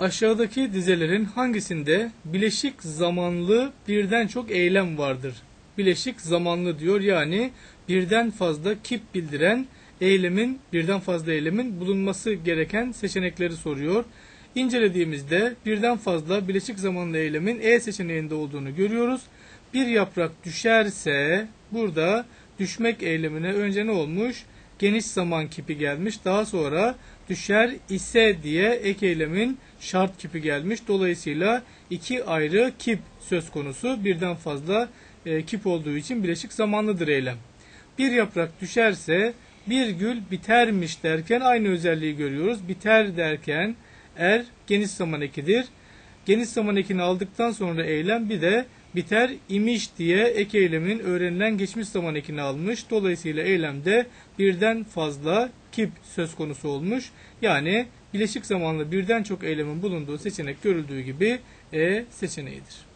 Aşağıdaki dizelerin hangisinde bileşik zamanlı birden çok eylem vardır? Bileşik zamanlı diyor yani birden fazla kip bildiren eylemin, birden fazla eylemin bulunması gereken seçenekleri soruyor. İncelediğimizde birden fazla bileşik zamanlı eylemin E seçeneğinde olduğunu görüyoruz. Bir yaprak düşerse burada düşmek eylemine önce ne olmuş? Geniş zaman kipi gelmiş. Daha sonra düşer ise diye ek eylemin şart kipi gelmiş. Dolayısıyla iki ayrı kip söz konusu. Birden fazla e, kip olduğu için bileşik zamanlıdır eylem. Bir yaprak düşerse bir gül bitermiş derken aynı özelliği görüyoruz. Biter derken er geniş zaman ekidir. Geniş zaman ekini aldıktan sonra eylem bir de biter imiş diye ek eylemin öğrenilen geçmiş zaman ekini almış. Dolayısıyla eylemde birden fazla kip söz konusu olmuş. Yani bileşik zamanlı birden çok eylemin bulunduğu seçenek görüldüğü gibi E seçeneğidir.